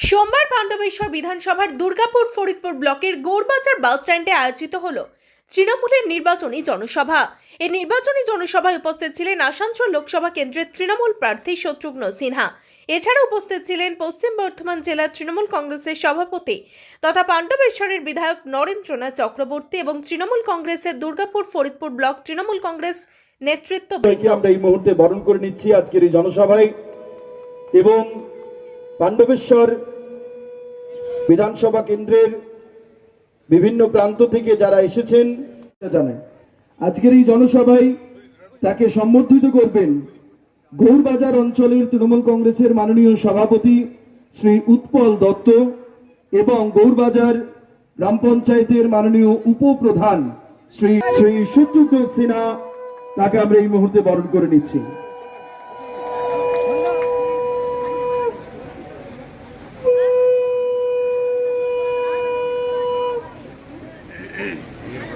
সোমবার পাণ্ডবেশ্বর বিধানসভার দুর্গাপুর ফরিদপুর ব্লকের গৌরবাজার বাস স্ট্যান্ডে আয়োজিত হল তৃণমূলের নির্বাচনী জনসভা। এই নির্বাচনী জনসভায় উপস্থিত ছিলেন আসানসোল লোকসভা কেন্দ্রের তৃণমূল প্রার্থী শত্রুঘ্ন সিনহা। এছাড়া উপস্থিত ছিলেন পশ্চিম বর্ধমান জেলার তৃণমূল কংগ্রেসের সভাপতি তথা পাণ্ডবেশ্বরের বিধায়ক নরেন্দ্রনাথ চক্রবর্তী এবং তৃণমূল কংগ্রেসের দুর্গাপুর ফরিদপুর ব্লক তৃণমূল কংগ্রেস নেতৃত্ব আমরা এই মুহূর্তে বরণ করে নিচ্ছি আজকের এই জনসভায় এবং পাণ্ডবেশ্বর বিধানসভা কেন্দ্রের বিভিন্ন প্রান্ত থেকে যারা এসেছেন জানায় আজকের এই জনসভায় তাকে সম্বর্ধিত করবেন গৌরবাজার অঞ্চলের তৃণমূল কংগ্রেসের মাননীয় সভাপতি শ্রী উৎপল দত্ত এবং গৌরবাজার গ্রাম পঞ্চায়েতের মাননীয় উপপ্রধান শ্রী শ্রী শত্রুঘ্ন সিনহা, তাকে আমরা এই মুহূর্তে বরণ করে নিচ্ছি।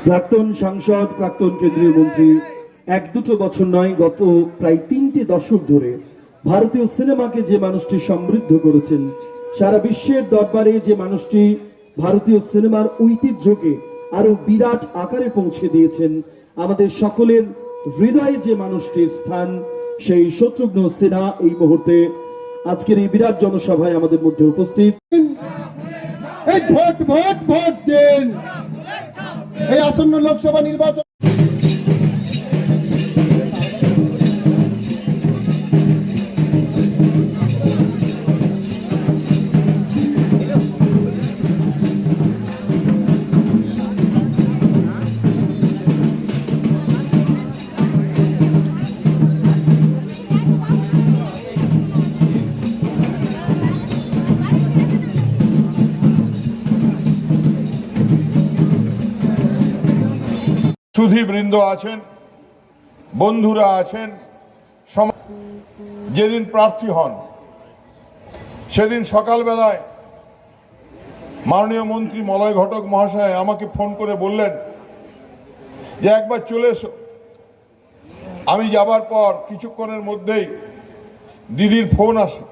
প্রাক্তন সাংসদ, প্রাক্তন কেন্দ্রীয় মন্ত্রী, এক দুটো বছর নয়, গত প্রায় তিনটে দশক ধরে ভারতীয় সিনেমাকে যে মানুষটি সমৃদ্ধ করেছেন, সারা বিশ্বের দরবারে যে মানুষটি ভারতীয় সিনেমার ঐতিহ্যকে আরও বিরাট আকারে পৌঁছে দিয়েছেন, আমাদের সকলের হৃদয়ে যে মানুষটির স্থান, সেই শত্রুঘ্ন সিনহা এই মুহূর্তে আজকের এই বিরাট জনসভায় আমাদের মধ্যে উপস্থিত। ভোট ভোট ভোট দিন। এই আসন্ন লোকসভা নির্বাচন সুধীবৃন্দ আছেন, বন্ধুরা আছেন যেদিন প্রার্থী হন, সেদিন সকালবেলায় মাননীয় মন্ত্রী মলয় ঘটক মহাশয় আমাকে ফোন করে বললেন যে একবার চলে এসো। আমি যাবার পর কিছুক্ষণের মধ্যেই দিদির ফোন আসে।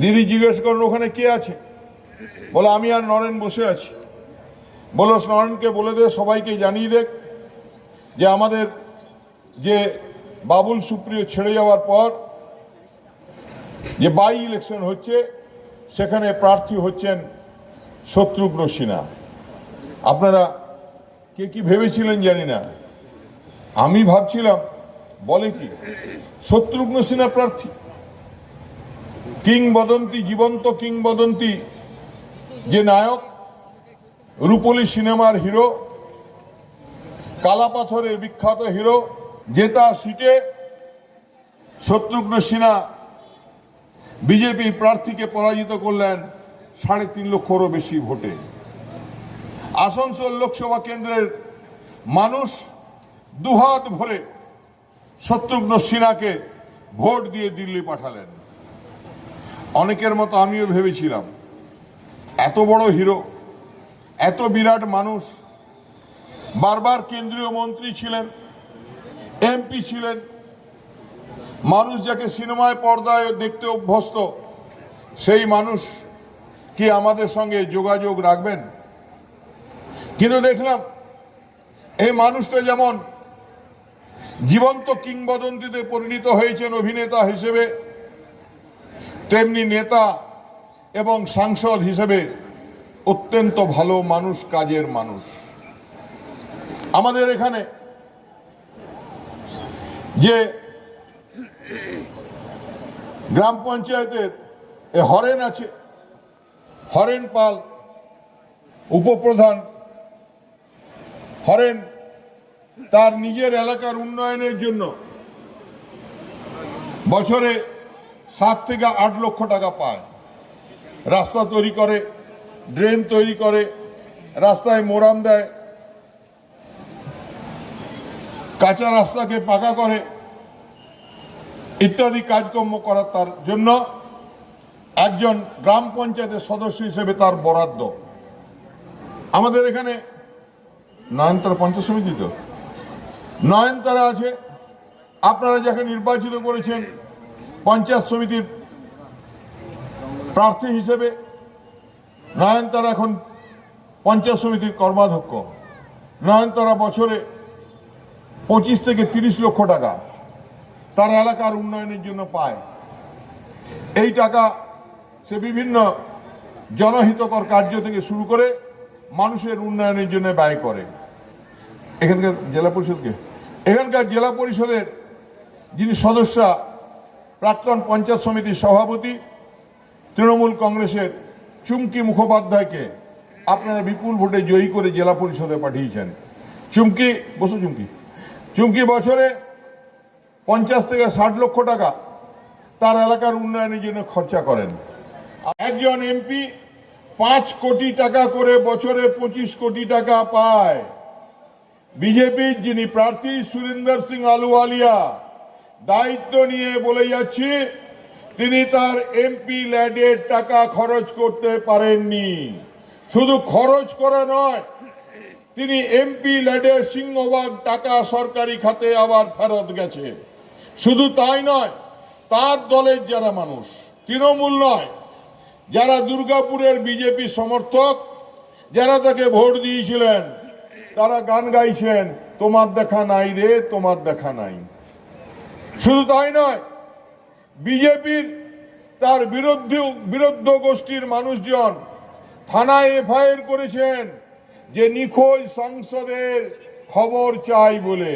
দিদি জিজ্ঞেস করেন ওখানে কে আছে? বলে, আমি আর নরেন বসে আছি। বলো নরেনকে বলে দে, সবাইকে জানিয়ে দেখ যে আমাদের যে বাবুল সুপ্রিয় ছেড়ে যাওয়ার পর যে বাই ইলেকশন হচ্ছে, সেখানে প্রার্থী হচ্ছেন শত্রুঘ্ন সিনহা। আপনারা কে কি ভেবেছিলেন জানি না। আমি ভাবছিলাম, বলে কি, শত্রুঘ্ন সিনহা প্রার্থী। কিংবদন্তি, জীবন্ত কিংবদন্তি যে নায়ক রূপলী সিনেমার হিরো, কালাপাথরের বিখ্যাত হিরো, জেতা সিটে শত্রুঘ্ন সিনহা বিজেপি প্রার্থীকে পরাজিত করলেন সাড়ে তিন লক্ষরও বেশি ভোটে। আসানসোল লোকসভা কেন্দ্রের মানুষ দুহাত ভরে শত্রুঘ্ন সিনহাকে ভোট দিয়ে দিল্লি পাঠালেন। অনেকের মতো আমিও ভেবেছিলাম, এত বড় হিরো এত বিরাট মানুষ বারবার কেন্দ্রীয় মন্ত্রী ছিলেন, এমপি ছিলেন, মানুষ যাকে সিনেমায় পর্দায় দেখতে অভ্যস্ত, সেই মানুষ কি আমাদের সঙ্গে যোগাযোগ রাখবেন? কিন্তু দেখলাম, এই মানুষটা যেমন জীবন্ত কিংবদন্তিতে পরিণত হয়েছেন অভিনেতা হিসেবে, তেমনি নেতা এবং সাংসদ হিসেবে অত্যন্ত ভালো মানুষ, কাজের মানুষ। আমাদের এখানে যে গ্রাম পঞ্চায়েতের হরেন আছে, হরেন পাল, উপপ্রধান হরেন, তার নিজের এলাকার উন্নয়নের জন্য বছরে সাত থেকে আট লক্ষ টাকা পায়। রাস্তা তৈরি করে ড্রেন তৈরি করে, রাস্তায় মোরাম দেয়, কাঁচা রাস্তাকে পাকা করে, ইত্যাদি কাজকর্ম করার তার জন্য একজন গ্রাম পঞ্চায়েতের সদস্য হিসেবে তার বরাদ্দ। আমাদের এখানে নয়নতারা পঞ্চায়েত সমিতি তো? নয়নতারা আছে। আপনারা যাকে নির্বাচিত করেছেন পঞ্চায়েত সমিতির প্রার্থী হিসেবে নয়নতারা এখন পঞ্চায়েত সমিতির কর্মাধ্যক্ষ। নয়নতারা বছরে পঁচিশ থেকে তিরিশ লক্ষ টাকা তার এলাকার উন্নয়নের জন্য পায়। এই টাকা সে বিভিন্ন জনহিতকর কার্য থেকে শুরু করে মানুষের উন্নয়নের জন্য ব্যয় করে। এখানকার জেলা পরিষদকে। এখানকার জেলা পরিষদের যিনি সদস্যা, প্রাক্তন পঞ্চায়েত সমিতির সভাপতি, তৃণমূল কংগ্রেসের চুমকি মুখোপাধ্যায়কে আপনারা বিপুল ভোটে জয়ী করে জেলা পরিষদে পাঠিয়েছেন। চুমকি, বসু চুমকি। চুমকি বছরে পঞ্চাশ থেকে ষাট লক্ষ টাকা তার এলাকার উন্নয়নের জন্য খরচা করেন। একজন এমপি পাঁচ কোটি টাকা করে বছরে পঁচিশ কোটি টাকা পায়। বিজেপির যিনি প্রার্থী সুরিন্দর সিং আলুওয়ালিয়া দায়িত্ব নিয়ে বলে যাচ্ছি তিনি তার এমপি ল্যাডের টাকা খরচ করতে পারেননি। শুধু খরচ করা নয়, তিনি এমপি ল্যাডের সিংহভাগ টাকা সরকারি খাতে আবার ফেরত গেছে। শুধু তাই নয়, তার দলের যারা মানুষ, তৃণমূল নয়, যারা দুর্গাপুরের বিজেপি সমর্থক, যারা তাকে ভোট দিয়েছিলেন, তারা গান গাইছেন, তোমার দেখা নাই রে, তোমার দেখা নাই। শুধু তাই নয় বিজেপির তার বিরুদ্ধ বিরুদ্ধ গোষ্ঠীর মানুষজন থানায় এফআইআর করেছেন যে নিখোঁজ সাংসদের খবর চাই বলে।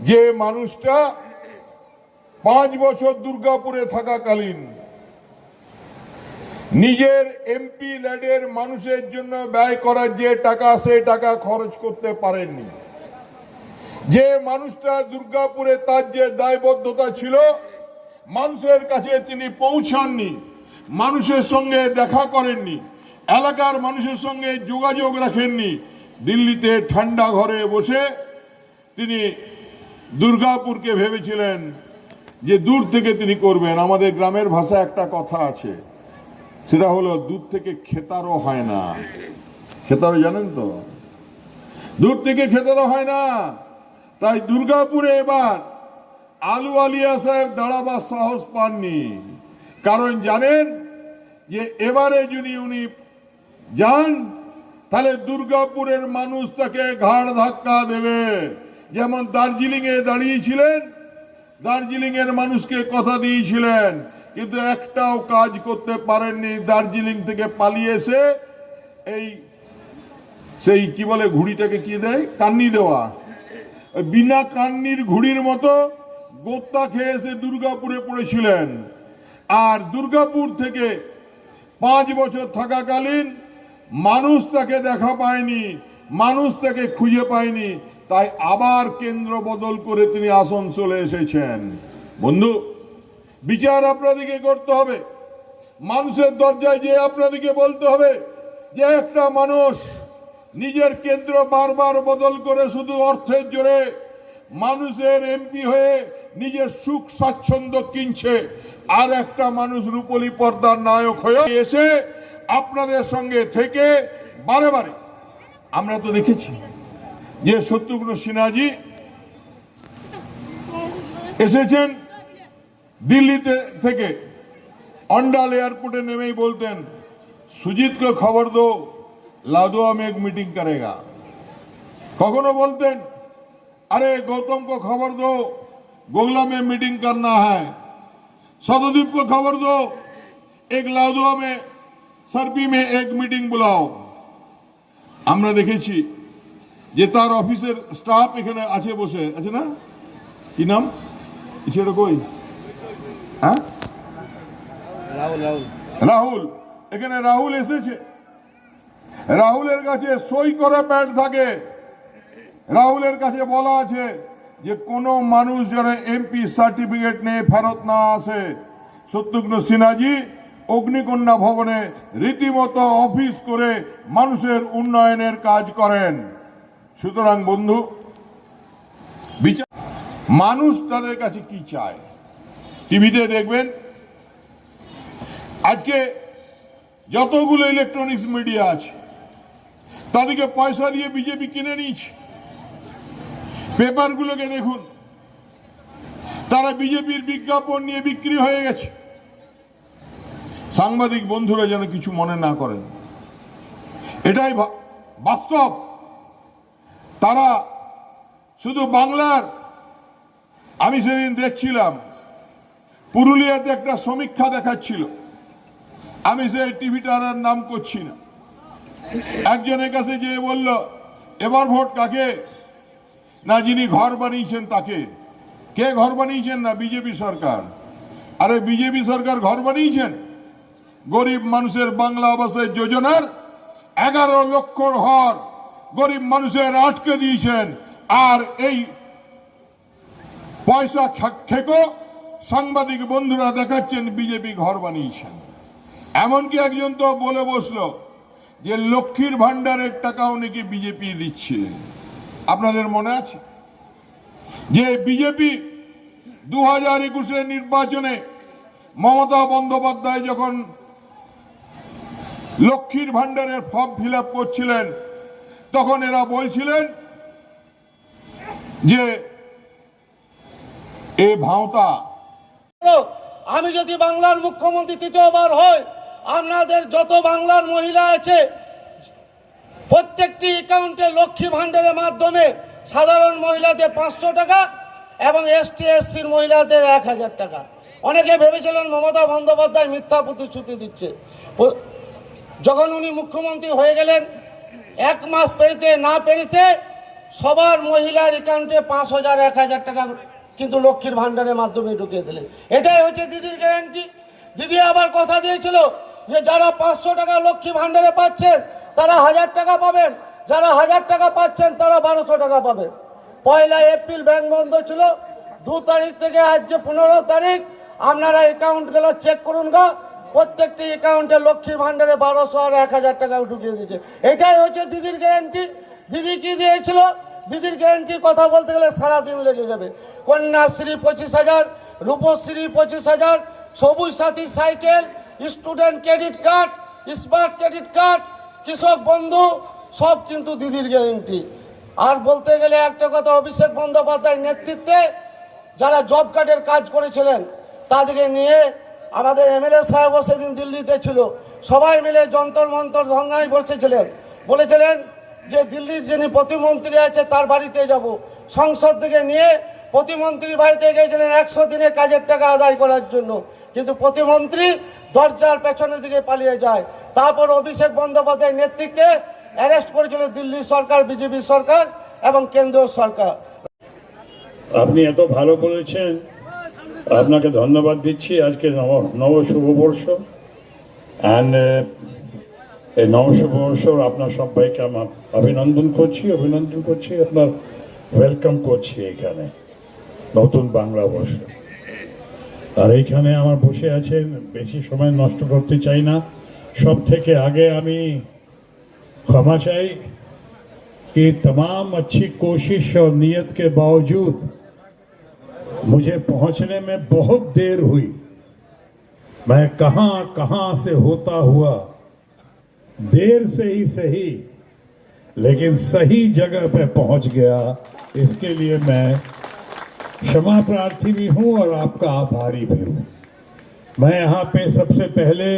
যে মানুষটা পাঁচ বছর দুর্গাপুরে থাকাকালীন নিজের এমপি ল্যাডের মানুষের জন্য ব্যয় করার যে টাকা, সে টাকা খরচ করতে পারেননি। যে মানুষটা দুর্গাপুরে তার যে দায়বদ্ধতা ছিল মানুষের কাছে তিনি পৌঁছাননি, মানুষের সঙ্গে দেখা করেননি, এলাকার মানুষের সঙ্গে যোগাযোগ রাখেননি, দিল্লিতে ঠান্ডা ঘরে বসে তিনি দুর্গাপুরকে ভেবেছিলেন যে দূর থেকে তিনি করবেন। আমাদের গ্রামের ভাষায় একটা কথা আছে, সেটা হলো দূর থেকে খেতারও হয় না। খেতারও জানেন তো? দূর থেকে খেতারও হয় না। তাই দুর্গাপুরে এবার আলু আলিয়া সাহেব দাঁড়াবার সাহস পাননি। কারণ জানেন যে এবারে যদি উনি যান, তাহলে দুর্গাপুরের মানুষ তাকে ঘাড় ধাক্কা দেবে। যেমন দার্জিলিং এ দাঁড়িয়েছিলেন দার্জিলিং এর মানুষকে কথা দিয়েছিলেন, কিন্তু একটাও কাজ করতে পারেননি, দার্জিলিং থেকে পালিয়ে এসে এই সেই কি বলে ঘুড়িটাকে কি দেয়? কান্নি দেওয়া। বিনা কান্নির ঘুড়ির মতো গোত্তা খেয়ে এসে দুর্গাপুরে পড়েছিলেন। আর দুর্গাপুর থেকে পাঁচ বছর থাকাকালীন মানুষ তাকে দেখা পায়নি, মানুষ তাকে খুঁজে পায়নি, তাই আবার কেন্দ্র বদল করে তিনি আসানসোলে এসেছেন। বন্ধু, বিচার আপনাদেরকে করতে হবে। মানুষের দরজায় যে আপনাদেরকে বলতে হবে যে একটা মানুষ নিজের কেন্দ্র বারবার বদল করে শুধু অর্থের জোরে মানুষের এমপি হয়ে নিজের সুখ, স্বাচ্ছন্দ্য কিনছে। আর একটা মানুষ রূপলি পর্দার নায়ক হয়ে এসে আপনাদের সঙ্গে থেকে বারে বারে। আমরা তো দেখেছি যে শত্রুঘ্ন সিনহাজি এসেছেন দিল্লিতে থেকে। অন্ডাল এয়ারপোর্টে নেমেই বলতেন, সুজিতকে খবর দো লাদো মেঘ মিটিং করেগা। কখনো বলতেন, আরে গৌতমকে খবর দো गोगला में मीटिंग करना है सददीप को खबर दो एक लादुआ में সার্বি में एक मीटिंग बुलाओ আমরা দেখেছি যে তার অফিসের স্টাফ এখানে আছে বসে আছে না কি নাম ছেলে কই হ্যাঁ রাহুল এখানে রাহুল এসেছে রাহুলের কাছে সই করা প্যাড থাকে রাহুলের কাছে বলা আছে যে কোনো মানুষ যারা এমপি সার্টিফিকেট নিয়ে ফেরত না আসে, শত্রুঘ্ন সিনহাজি অগ্নিকন্যা ভবনে রীতিমতো অফিস করে মানুষের উন্নয়নের কাজ করেন। সুতরাং বন্ধু, বিচার মানুষ তাদের কাছে কি চায়? টিভিতে দেখবেন, আজকে যতগুলো ইলেকট্রনিক্স মিডিয়া আছে, তাদেরকে পয়সা দিয়ে বিজেপি কিনে নিয়েছে। পেপারগুলোকে দেখুন। তারা বিজেপির বিজ্ঞাপন নিয়ে বিক্রি হয়ে গেছে। সাংবাদিক বন্ধুরা যেন কিছু মনে না করেন। এটাই বাস্তব। তারা শুধু বাংলার আমি সেদিন দেখছিলাম, পুরুলিয়াতে একটা সমীক্ষা দেখাচ্ছিল। আমি সেই টিভিটার নাম করছি না। একজনের কাছে গিয়ে বলল, এবার ভোট কাকে? না যিনি ঘর বানিয়েছেন তাকে। কে ঘর বানিয়েছেন না? বিজেপি সরকার। আরে বিজেপি সরকার ঘর বানিয়েছেন? গরিব মানুষের বাংলা আবাসের যোজনার এগারো লক্ষ ঘর গরিব মানুষের আটকে দিয়েছেন। আর এই পয়সা খেকো সাংবাদিক বন্ধুরা দেখাচ্ছেন বিজেপি ঘর বানিয়েছেন। এমনকি একজন তো বলে বসল যে লক্ষ্মীর ভান্ডারের টাকাও নাকি বিজেপি দিচ্ছে। আপনাদের মনে আছে? যে বিজেপি দু হাজার একুশের নির্বাচনে মমতা বন্দ্যোপাধ্যায় যখন লক্ষ্মীর ভান্ডারের ফর্ম ফিল করছিলেন, তখন এরা বলছিলেন যে, এ ভাওতা আমি যদি বাংলার মুখ্যমন্ত্রী তৃতীয়বার হই, আপনাদের যত বাংলার মহিলা আছে প্রত্যেকটি অ্যাকাউন্টে লক্ষ্মী ভাণ্ডারের মাধ্যমে সাধারণ মহিলাদের পাঁচশো টাকা এবং এসটি এসসির মহিলাদের এক হাজার টাকা। অনেকে ভেবেছিলেন মমতা বন্দ্যোপাধ্যায় মিথ্যা প্রতিশ্রুতি দিচ্ছে। যখন উনি মুখ্যমন্ত্রী হয়ে গেলেন, এক মাস পেরিতে না পেরিতে সবার মহিলার অ্যাকাউন্টে পাঁচ হাজার, এক হাজার টাকা কিন্তু লক্ষ্মীর ভাণ্ডারের মাধ্যমে ঢুকিয়ে দিলেন। এটাই হচ্ছে দিদির গ্যারান্টি দিদি আবার কথা দিয়েছিল যে যারা পাঁচশো টাকা লক্ষ্মী ভাণ্ডারে পাচ্ছেন, তারা হাজার টাকা পাবেন। যারা হাজার টাকা পাচ্ছেন, তারা বারোশো টাকা পাবেন। পয়লা এপ্রিল ব্যাংক বন্ধ ছিল। দু তারিখ থেকে আজ যে পনেরো তারিখ। আপনারা অ্যাকাউন্টগুলো চেক করুন গা। প্রত্যেকটি অ্যাকাউন্টে লক্ষ্মী ভাণ্ডারে বারোশো আর এক হাজার টাকা ঢুকিয়ে দিয়েছে। এটাই হচ্ছে দিদির গ্যারান্টি দিদি কি দিয়েছিল? দিদির গ্যারান্টির কথা বলতে গেলে সারাদিন লেগে যাবে। কন্যাশ্রী পঁচিশ হাজার, রূপশ্রী পঁচিশ হাজার, Sabooj Sathi cycle student credit card, smart credit card, Krishak Bandhu, সব কিন্তু দিদির গ্যারান্টি আর বলতে গেলে একটা কথা, অভিষেক বন্দ্যোপাধ্যায়ের নেতৃত্বে যারা জব কার্ডের কাজ করেছিলেন, তাদেরকে নিয়ে আমাদের এমএলএ সাহেবও সেদিন দিল্লিতে ছিল। সবাই মিলে যন্তর মন্তর ধর্নায় বসেছিলেন। বলেছিলেন যে দিল্লির যিনি প্রতিমন্ত্রী আছে, তার বাড়িতে যাব। সংসদ থেকে নিয়ে প্রতিমন্ত্রী বাড়িতে গিয়েছিলেন একশো দিনে কাজের টাকা আদায় করার জন্য। কিন্তু প্রতিমন্ত্রী দরজার পেছনের দিকে পালিয়ে যায়। তারপর অভিষেক বন্দ্যোপাধ্যায়ের নেতৃত্বে অ্যারেস্ট করেছিল দিল্লি সরকার বিজেপি সরকার এবং কেন্দ্রীয় সরকার। আপনি এত ভালো বলেছেন। আপনাকে ধন্যবাদ দিচ্ছি। আজকে নব নব শুভবর্ষ অ্যান্ড এই নব শুভবর্ষ আপনার সবাইকে আমার অভিনন্দন করছি অভিনন্দন করছি, আপনার ওয়েলকাম করছি এখানে। নতুন বাংলা বর্ষ। আর এইখানে আমার বসে আছেন বেশি সময় নষ্ট করতে চাই না সব থেকে আগে আমি ক্ষমা চাই कि तमाम अच्छी कोशिश और नियत के बावजूद मुझे पहुंचने में बहुत देर हुई मैं कहां कहां से होता हुआ देर से ही सही लेकिन सही जगह पे पहुंच गया इसके लिए मैं क्षमा प्रार्थी भी हूँ और आपका आभारी भी हूँ। मैं यहाँ पे सबसे पहले,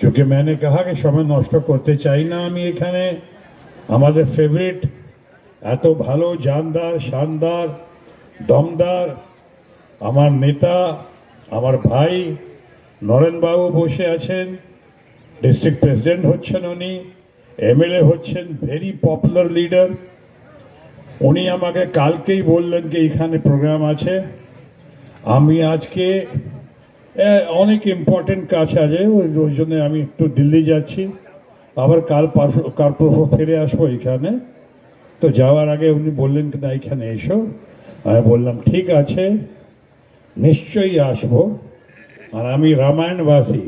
क्योंकि मैंने कहा कि সবাই নষ্ট করতে চাই না আমি এখানে আমাদের ফেভারিট এত ভালো জানদার শানদার দমদার আমার নেতা আমার ভাই নরেনবাবু বসে আছেন ডিস্ট্রিক্ট প্রেসিডেন্ট হচ্ছেন উনি এমএলএ হচ্ছেন ভেরি পপুলার লিডার উনি আমাকে কালকেই বললেন যে এখানে প্রোগ্রাম আছে। আমি আজকে অনেক ইম্পর্টেন্ট কাজ আছে, ওই জন্য আমি একটু দিল্লি যাচ্ছি। আবার কাল কাল ফিরে আসব এখানে। তো যাওয়ার আগে উনি বললেন কি, না, এখানে এসো। আমি বললাম, ঠিক আছে, নিশ্চয়ই আসব। আর আমি রামায়ণবাসী,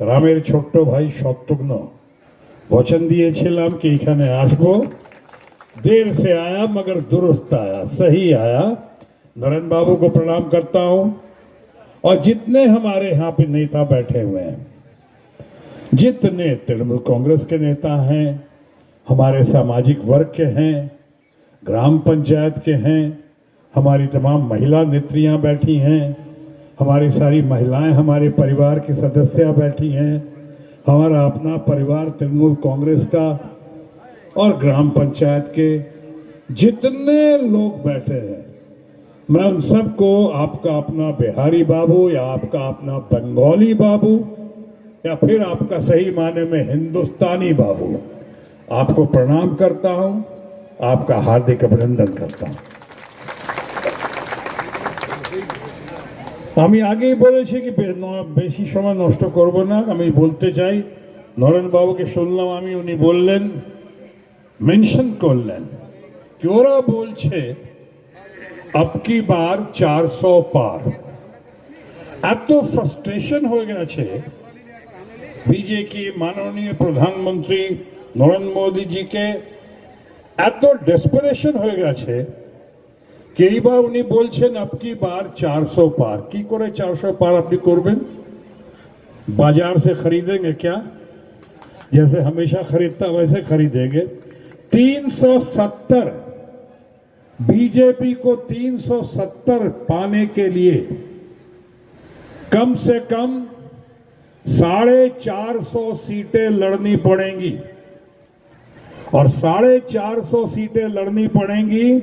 রামের ছোট্ট ভাই শত্রুঘ্ন বচন দিয়েছিলাম কি, এখানে আসব। देर से आया, मगर दुरुस्त आया, सही आया। नरेंद्र बाबू को प्रणाम करता हूँ। और जितने हमारे यहाँ पे नेता बैठे हुए हैं, जितने तृणमूल कांग्रेस के नेता हैं, हमारे सामाजिक वर्ग के हैं, ग्राम पंचायत के हैं, हमारी तमाम महिला नेत्रियाँ बैठी हैं, हमारी सारी महिलाएँ, हमारे परिवार की सदस्य बैठी हैं, हमारा अपना परिवार तृणमूल कांग्रेस का और ग्राम पंचायत के जितने लोग बैठे हैं मैं उन सबको आपका अपना बिहारी बाबू या आपका अपना बंगाली बाबू या फिर आपका सही माने में हिंदुस्तानी बाबू आपको प्रणाम करता हूं आपका हार्दिक अभिनंदन करता हूं আমি আগেই বলেছি কি বে- ন- বেশি সময় নষ্ট করব না আমি বলতে চাই নরেন বাবুকে শুনলাম আমি উনি বললেন মেনশন করলেন কি ওরা বলছে আপকি বার চারশো পার এত ফ্রাস্ট্রেশন হয়ে গেছে বিজেপি মাননীয় প্রধানমন্ত্রী নরেন্দ্র মোদীজিকে এত ডেসপারেশন হয়ে গেছে কি এইবার উনি বলছেন আপকি বার চারশো পার কি করে চারশো পার আপনি করবেন बाजार से खरीदेंगे क्या जैसे हमेशा खरीदता वैसे खरीदेंगे 370 बीजेपी को 370 पाने के लिए कम से कम साढ़े चार सौ सीटें लड़नी पड़ेंगी। और साढ़े चार सौ सीटें लड़नी पड़ेंगी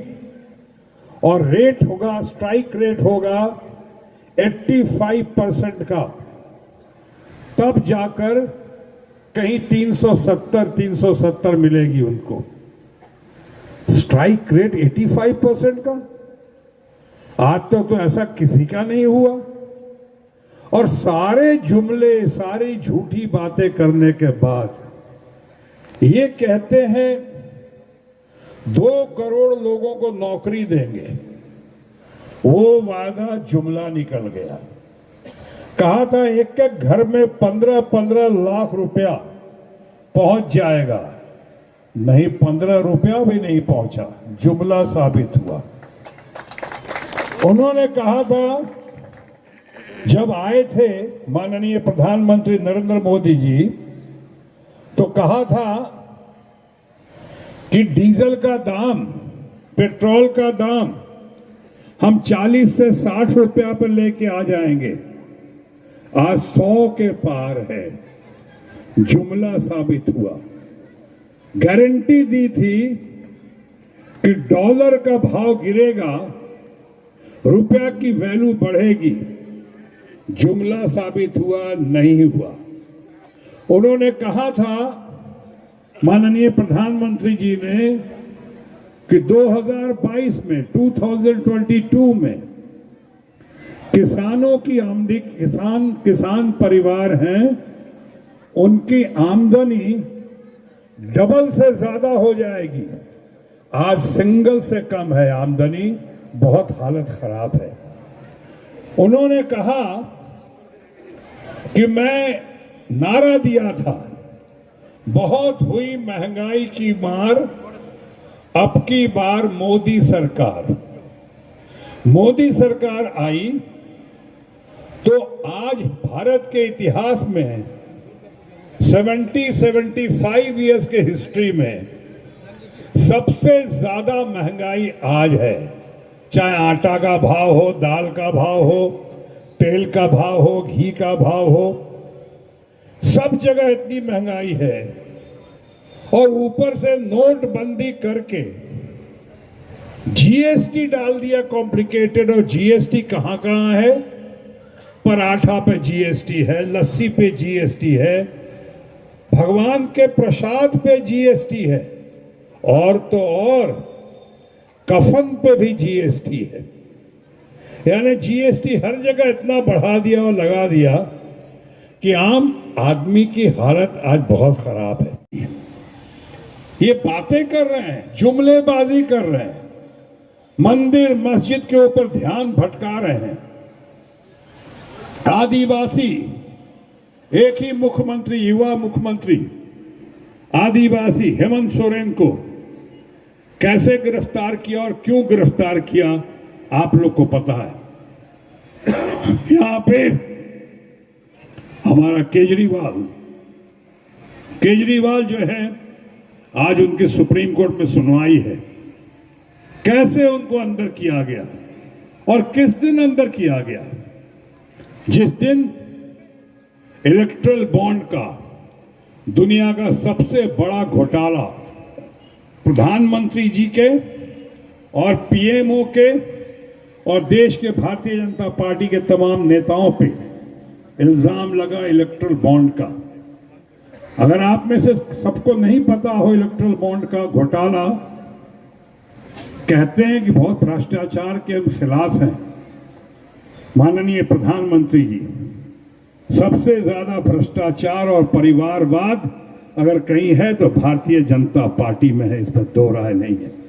और रेट होगा, स्ट्राइक रेट होगा 85 परसेंट का। तब जाकर कहीं 370 370 मिलेगी उनको। स्ट्राइक रेट 85 परसेंट का? आज तक तो ऐसा किसी का नहीं हुआ। और सारे जुमले, सारी झूठी बातें करने के बाद ये कहते हैं, दो करोड़ लोगों को नौकरी देंगे। वो वादा जुमला निकल गया। कहा था, एक एक घर में पंद्रह पंद्रह लाख रुपया पहुँच जाएगा। नहीं, पंद्रह रुपया भी नहीं पहुँचा। जुमला साबित हुआ। उन्होंने कहा था, जब आए थे माननीय प्रधानमंत्री नरेंद्र मोदी जी तो कहा था कि डीजल का दाम, पेट्रोल का दाम, हम 40 से 60 रुपया पर लेके आ जाएँगे। आज 100 के पार है। जुमला साबित हुआ। गारंटी दी थी कि डॉलर का भाव गिरेगा, रुपया की वैल्यू बढ़ेगी। जुमला साबित हुआ, नहीं हुआ। उन्होंने कहा था, माननीय प्रधानमंत्री जी ने, कि 2022 में 2022 में किसानों की आमदनी किसान किसान परिवार हैं, उनकी आमदनी डबल से ज़्यादा हो जाएगी। आज सिंगल से कम है आमदनी, बहुत हालत खराब है। उन्होंने कहा कि मैं नारा दिया था। बहुत हुई महँगाई की मार, अब की बार मोदी सरकार। मोदी सरकार आई तो आज भारत के इतिहास में 70 75 इयर्स के हिस्ट्री में सबसे ज़्यादा महँगाई आज है। चाहे आटा का भाव हो, दाल का भाव हो, तेल का भाव हो, घी का भाव हो, सब जगह इतनी महँगाई है। और ऊपर से नोटबंदी करके जीएसटी डाल दिया कॉम्प्लिकेटेड और जीएसटी कहाँ कहाँ है? पराठा पे जीएसटी है, लस्सी पे जीएसटी है भगवान के प्रसाद पे जीएसटी है और तो और कफन पे भी जीएसटी है। यानी जीएसटी हर जगह इतना बढ़ा दिया और लगा दिया कि आम आदमी की हालत आज बहुत खराब है। ये बातें कर रहे हैं, जुमलेबाजी कर रहे हैं, मंदिर, मस्जिद के ऊपर ध्यान भटका रहे हैं। आदिवासी एक ही मुख्यमंत्री युवा मुख्यमंत्री आदिवासी हेमंत सोरेन को कैसे गिरफ़्तार किया और क्यों गिरफ़्तार किया आप लोग को पता है यहाँ पे हमारा केजरीवाल केजरीवाल जो है आज उनके सुप्रीम कोर्ट में सुनवाई है कैसे उनको अंदर किया गया और किस दिन अंदर किया गया जिस दिन इलेक्ट्रल बॉन्ड का दुनिया का सबसे बड़ा घोटाला प्रधानमंत्री जी के और पीएमओ के और देश के भारतीय जनता पार्टी के तमाम नेताओं पे इल्ज़ाम लगा इलेक्ट्रल बॉन्ड का। अगर आप में से सबको नहीं पता हो इलेक्ट्रल बॉन्ड का घोटाला, कहते हैं कि बहुत भ्रष्टाचार के खिलाफ हैं। माननीय प्रधानमंत्री जी सबसे ज़्यादा भ्रष्टाचार और परिवारवाद अगर कहीं है तो भारतीय जनता पार्टी में है इस पर दो राय नहीं है।